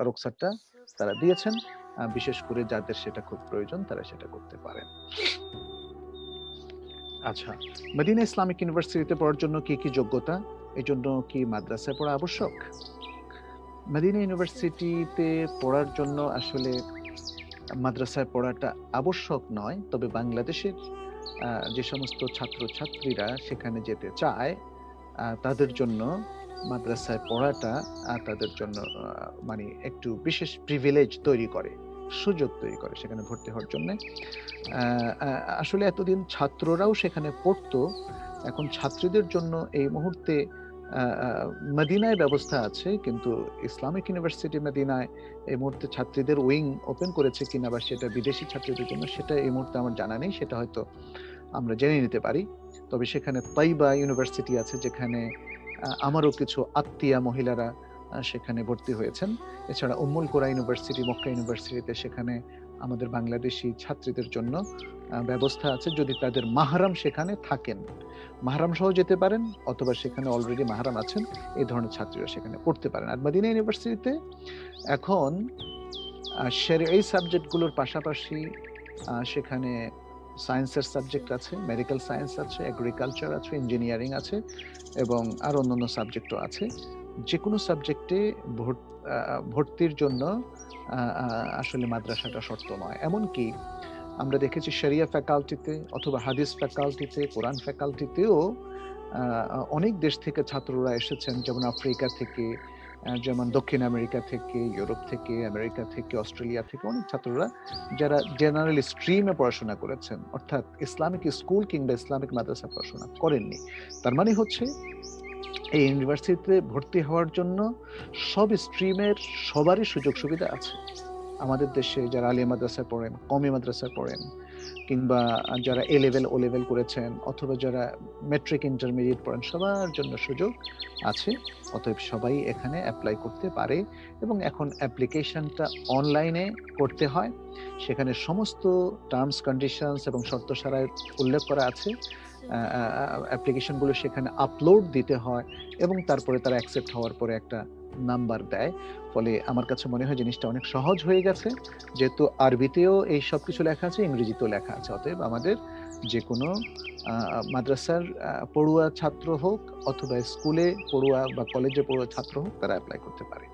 আনসারটা তারা দিয়েছেন বিশেষ করে যাদের সেটা খুব প্রয়োজন তারা সেটা করতে পারেন। আচ্ছা মদিনা ইসলামিক ইউনিভার্সিটিতে পড়ার জন্য কি কি যোগ্যতা? এই জন্য কি মাদ্রাসায় পড়া আবশ্যক? মদিনা ইউনিভার্সিটিতে পড়ার জন্য আসলে মাদ্রাসায় পড়াটা আবশ্যক নয়, তবে বাংলাদেশের যে সমস্ত ছাত্র ছাত্রীরা সেখানে যেতে চায় তাদের জন্য মাদ্রাসায় পড়াটা তাদের জন্য মানে একটু বিশেষ প্রিভিলেজ তৈরি করে, সুযোগ তৈরি করে সেখানে ভর্তি হওয়ার জন্য। আসলে এতদিন ছাত্ররাও সেখানে পড়তো, এখন ছাত্রীদের জন্য এই মুহূর্তে মদিনায় ব্যবস্থা আছে, কিন্তু ইসলামিক ইউনিভার্সিটি মদিনায় এই মুহূর্তে ছাত্রীদের উইং ওপেন করেছে কিনা বা সেটা বিদেশি ছাত্রীদের জন্য, সেটা এই মুহূর্তে আমার জানা নেই, সেটা হয়তো আমরা জেনে নিতে পারি। তবে সেখানে তাইবা ইউনিভার্সিটি আছে যেখানে আমারও কিছু আত্মীয়া মহিলারা সেখানে ভর্তি হয়েছেন। এছাড়া উম্মুল কোরা ইউনিভার্সিটি, মক্কা ইউনিভার্সিটিতে সেখানে আমাদের বাংলাদেশি ছাত্রীদের জন্য ব্যবস্থা আছে যদি তাদের মাহারাম সেখানে থাকেন। মাহারাম সহ যেতে পারেন অথবা সেখানে অলরেডি মাহারাম আছেন, এই ধরনের ছাত্রীরা সেখানে পড়তে পারেন। আর মাদিনা ইউনিভার্সিটিতে এখন এই সাবজেক্টগুলোর পাশাপাশি সেখানে সায়েন্সের সাবজেক্ট আছে, মেডিকেল সায়েন্স আছে এগ্রিকালচার আছে ইঞ্জিনিয়ারিং আছে এবং আর অন্যান্য সাবজেক্টও আছে। যে কোনো সাবজেক্টে ভর্তির জন্য আসলে মাদ্রাসাটা শর্ত নয়। এমনকি আমরা দেখেছি শরিয়া ফ্যাকাল্টিতে অথবা হাদিস ফ্যাকাল্টিতে কোরআন ফ্যাকাল্টিতেও অনেক দেশ থেকে ছাত্ররা এসেছেন যেমন আফ্রিকা থেকে যেমন দক্ষিণ আমেরিকা থেকে, ইউরোপ থেকে, আমেরিকা থেকে, অস্ট্রেলিয়া থেকে অনেক ছাত্ররা যারা জেনারেল স্ট্রিমে পড়াশোনা করেছেন, অর্থাৎ ইসলামিক স্কুল কিংবা ইসলামিক মাদ্রাসা পড়াশোনা করেননি। তার মানে হচ্ছে এই ইউনিভার্সিটিতে ভর্তি হওয়ার জন্য সব স্ট্রিমের সবারই সুযোগ সুবিধা আছে। আমাদের দেশে যারা আলিয়া মাদ্রাসায় পড়েন কমি মাদ্রাসায় পড়েন, কিংবা যারা এ লেভেল ও লেভেল করেছেন, অথবা যারা মেট্রিক ইন্টারমিডিয়েট পড়েন, সবার জন্য সুযোগ আছে। অতএব সবাই এখানে অ্যাপ্লাই করতে পারে এবং এখন অ্যাপ্লিকেশনটা অনলাইনে করতে হয়। সেখানে সমস্ত টার্মস কন্ডিশনস এবং শর্ত সারায় উল্লেখ করা আছে। অ্যাপ্লিকেশনগুলো সেখানে আপলোড দিতে হয় এবং তারপরে তারা অ্যাকসেপ্ট হওয়ার পরে একটা নাম্বার দেয়। ফলে আমার কাছে মনে হয় জিনিসটা অনেক সহজ হয়ে গেছে। যেহেতু আরবিতেও এই সব কিছু লেখা আছে, ইংরেজিতেও লেখা আছে। অতএব আমাদের যে কোনো মাদ্রাসার পড়ুয়া ছাত্র হোক অথবা স্কুলে পড়ুয়া বা কলেজে পড়ুয়া ছাত্র হোক তারা অ্যাপ্লাই করতে পারে।